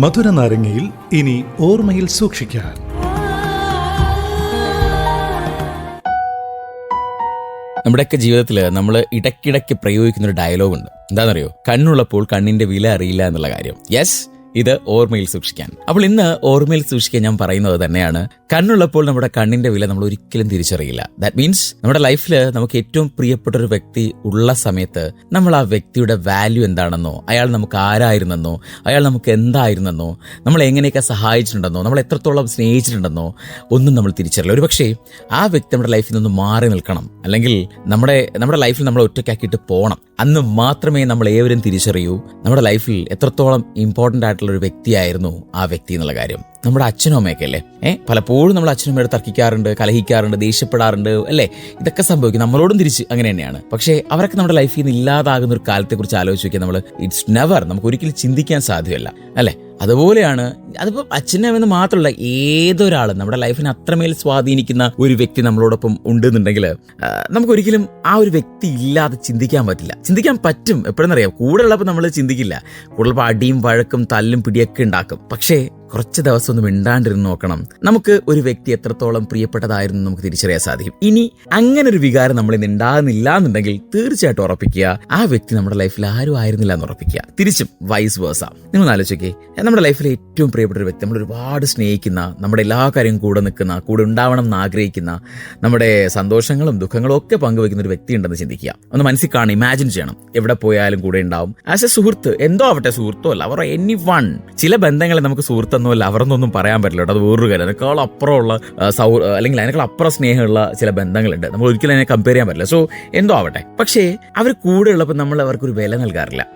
മധുര നാരങ്ങയിൽ ഇനി ഓർമ്മയിൽ സൂക്ഷിക്കാൻ. നമ്മുടെയൊക്കെ ജീവിതത്തിൽ നമ്മൾ ഇടയ്ക്കിടയ്ക്ക് പ്രയോഗിക്കുന്ന ഒരു ഡയലോഗ് ഉണ്ട്. എന്താണെന്നറിയോ? കണ്ണുള്ളപ്പോൾ കണ്ണിന്റെ വില അറിയില്ല എന്നുള്ള കാര്യം. യെസ് ഇത് ഓർമ്മയിൽ സൂക്ഷിക്കാൻ. അപ്പോൾ ഇന്ന് ഓർമ്മയിൽ സൂക്ഷിക്കാൻ ഞാൻ പറയുന്നത് തന്നെയാണ്. കണ്ണുള്ളപ്പോൾ നമ്മുടെ കണ്ണിന്റെ വില നമ്മൾ ഒരിക്കലും തിരിച്ചറിയില്ല. ദാറ്റ് മീൻസ് നമ്മുടെ ലൈഫിൽ നമുക്ക് ഏറ്റവും പ്രിയപ്പെട്ട ഒരു വ്യക്തി ഉള്ള സമയത്ത് നമ്മൾ ആ വ്യക്തിയുടെ വാല്യൂ എന്താണെന്നോ അയാൾ നമുക്ക് ആരായിരുന്നെന്നോ അയാൾ നമുക്ക് എന്തായിരുന്നെന്നോ നമ്മൾ എങ്ങനെയൊക്കെ സഹായിച്ചിട്ടുണ്ടെന്നോ നമ്മൾ എത്രത്തോളം സ്നേഹിച്ചിട്ടുണ്ടെന്നോ ഒന്നും നമ്മൾ തിരിച്ചറിയില്ല. ഒരു പക്ഷേ ആ വ്യക്തി നമ്മുടെ ലൈഫിൽ നിന്ന് മാറി നിൽക്കണം. അല്ലെങ്കിൽ നമ്മുടെ നമ്മുടെ ലൈഫിൽ നമ്മൾ ഒറ്റയ്ക്കാക്കിയിട്ട് പോകണം. അന്ന് മാത്രമേ നമ്മൾ ഏവരും തിരിച്ചറിയൂ. നമ്മുടെ ലൈഫിൽ എത്രത്തോളം ഇമ്പോർട്ടന്റ് ആയിട്ടുള്ള ഒരു വ്യക്തിയായിരുന്നു ആ വ്യക്തി എന്നുള്ള കാര്യം. നമ്മുടെ അച്ഛനും അമ്മയൊക്കെ അല്ലേ? ഏഹ് പലപ്പോഴും നമ്മൾ അച്ഛനും അമ്മയോട് തർക്കിക്കാറുണ്ട് കലഹിക്കാറുണ്ട് ദേഷ്യപ്പെടാറുണ്ട് അല്ലേ? ഇതൊക്കെ സംഭവിക്കും. നമ്മളോടും തിരിച്ച് അങ്ങനെ തന്നെയാണ്. പക്ഷേ അവരൊക്കെ നമ്മുടെ ലൈഫിൽ നിന്ന് ഇല്ലാതാകുന്ന ഒരു കാലത്തെക്കുറിച്ച് ആലോചിച്ച് നോക്കിയാൽ നമ്മൾ ഇറ്റ്സ് നെവർ നമുക്ക് ഒരിക്കലും ചിന്തിക്കാൻ സാധ്യമല്ല. അല്ലേ? അതുപോലെയാണ് അതിപ്പോൾ അച്ഛനും അമ്മയെന്ന് മാത്രമല്ല ഏതൊരാളും നമ്മുടെ ലൈഫിനെ അത്രമേൽ സ്വാധീനിക്കുന്ന ഒരു വ്യക്തി നമ്മളോടൊപ്പം ഉണ്ടെന്നുണ്ടെങ്കിൽ നമുക്കൊരിക്കലും ആ ഒരു വ്യക്തി ഇല്ലാതെ ചിന്തിക്കാൻ പറ്റില്ല. ചിന്തിക്കാൻ പറ്റും എപ്പോഴെന്നറിയാം? കൂടെ ഉള്ളപ്പോൾ നമ്മൾ ചിന്തിക്കില്ല. കൂടുതലപ്പോൾ അടിയും വഴക്കും തല്ലും പിടിയൊക്കെ ഉണ്ടാക്കും. പക്ഷേ കുറച്ച് ദിവസം ഒന്ന് മിണ്ടാണ്ടിരുന്ന് നോക്കണം. നമുക്ക് ഒരു വ്യക്തി എത്രത്തോളം പ്രിയപ്പെട്ടതായിരുന്നു നമുക്ക് തിരിച്ചറിയാൻ സാധിക്കും. ഇനി അങ്ങനെ ഒരു വികാരം നമ്മളിൽ നിന്ന് ഉണ്ടാകുന്നില്ല എന്നുണ്ടെങ്കിൽ തീർച്ചയായിട്ടും ഉറപ്പിക്കുക ആ വ്യക്തി നമ്മുടെ ലൈഫിൽ ആരും ആയിരുന്നില്ല എന്ന് ഉറപ്പിക്കുക. തിരിച്ചും വൈസ് വേഴ്സ നിങ്ങൾ ആലോചിക്കേ നമ്മുടെ ലൈഫിലെ ഏറ്റവും പ്രിയപ്പെട്ട ഒരു വ്യക്തി നമ്മൾ ഒരുപാട് സ്നേഹിക്കുന്ന നമ്മുടെ എല്ലാ കാര്യവും കൂടെ നിൽക്കുന്ന കൂടെ ഉണ്ടാവണം എന്ന് ആഗ്രഹിക്കുന്ന നമ്മുടെ സന്തോഷങ്ങളും ദുഃഖങ്ങളും ഒക്കെ പങ്കുവെക്കുന്ന ഒരു വ്യക്തി ഉണ്ടെന്ന് ചിന്തിക്കുക. ഒന്ന് മനസ്സിൽ കാണും ഇമാജിൻ ചെയ്യണം. എവിടെ പോയാലും കൂടെ ഉണ്ടാവും. ആസ് എ സുഹൃത്ത് എന്തോ ആവട്ടെ സുഹൃത്തോ അല്ല അവർ എനി വൺ ചില ബന്ധങ്ങളെ നമുക്ക് സുഹൃത്തെന്നോ അല്ല അവരെന്നൊന്നും പറയാൻ പറ്റില്ല കേട്ടോ. അത് വേറൊരു കാര്യം. അതിനേക്കാൾ അപ്പുറമുള്ള സൗ അല്ലെങ്കിൽ അതിനേക്കാൾ അപ്പുറം സ്നേഹമുള്ള ചില ബന്ധങ്ങളുണ്ട്. നമ്മൾ ഒരിക്കലും അതിനെ കമ്പയർ ചെയ്യാൻ പറ്റില്ല. സോ എന്തോ ആവട്ടെ. പക്ഷേ അവർ കൂടെ ഉള്ളപ്പോൾ നമ്മൾ അവർക്കൊരു വില നൽകാറില്ല.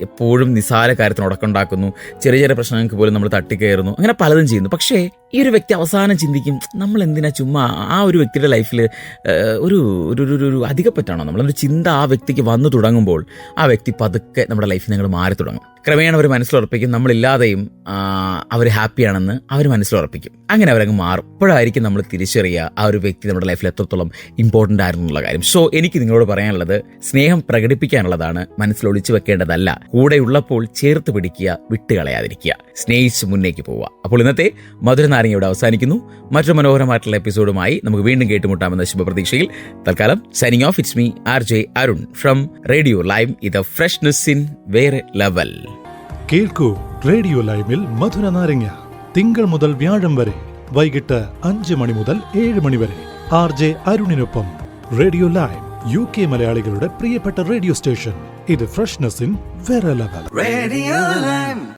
എപ്പോഴും നിസാര കാര്യത്തിന് ഉടക്കുണ്ടാക്കുന്നു. ചെറിയ ചെറിയ പ്രശ്നങ്ങൾക്ക് പോലും നമ്മൾ തട്ടിക്കയറുന്നു. അങ്ങനെ പലതും ചെയ്യുന്നു. പക്ഷേ ഈ ഒരു വ്യക്തി അവസാനം ചിന്തിക്കും നമ്മൾ എന്തിനാ ചുമ്മാ ആ ഒരു വ്യക്തിയുടെ ലൈഫിൽ ഒരു ഒരു ഒരു- ഒരു അധികപ്പറ്റാണോ നമ്മളൊരു ചിന്ത ആ വ്യക്തിക്ക് വന്നു തുടങ്ങുമ്പോൾ ആ വ്യക്തി പതുക്കെ നമ്മുടെ ലൈഫിൽ നിങ്ങൾ മാറി തുടങ്ങും. ക്രമേണ അവർ മനസ്സിലുറപ്പിക്കും നമ്മളില്ലാതെയും അവർ ഹാപ്പിയാണെന്ന് അവർ മനസ്സിലുറപ്പിക്കും. അങ്ങനെ അവരങ്ങ് മാറും. ഇപ്പോഴായിരിക്കും നമ്മൾ തിരിച്ചറിയുക ആ ഒരു വ്യക്തി നമ്മുടെ ലൈഫിൽ എത്രത്തോളം ഇമ്പോർട്ടന്റ് ആയിരുന്നു എന്നുള്ള കാര്യം. സോ എനിക്ക് നിങ്ങളോട് പറയാനുള്ളത് സ്നേഹം പ്രകടിപ്പിക്കാനുള്ളതാണ് മനസ്സിൽ ഒളിച്ചു വെക്കേണ്ടതല്ല. കൂടെ ഉള്ളപ്പോൾ ചേർത്ത് പിടിക്കുക വിട്ടുകളയാതിരിക്കുക. സ്നേഹിച്ച് മുന്നേക്ക് പോവുക. അപ്പോൾ ഇന്നത്തെ മധുര നാരങ്ങ ഇവിടെ അവസാനിക്കുന്നു. മറ്റൊരു മനോഹരമായിട്ടുള്ള എപ്പിസോഡുമായി നമുക്ക് വീണ്ടും കേട്ടുമുട്ടാമെന്ന ശുഭപ്രതീക്ഷയിൽ. തൽക്കാലം signing off it's me R J Arun from radio live ഇത് ഫ്രഷ്നെസ് ഇൻ വേറെ ലെവൽ കേൾക്കൂ റേഡിയോ ലൈവിൽ മധുര നാരങ്ങ. തിങ്കൾ മുതൽ വ്യാഴം വരെ വൈകിട്ട് അഞ്ച് മണി മുതൽ ഏഴ് മണി വരെ. ആർ ജെ അരുണിനൊപ്പം റേഡിയോ ലൈവ് യു കെ മലയാളികളുടെ പ്രിയപ്പെട്ട റേഡിയോ സ്റ്റേഷൻ ഇത് ഫ്രഷ്നെസ് ഇൻ വേറെ ലെവൽ റേഡിയോ Live.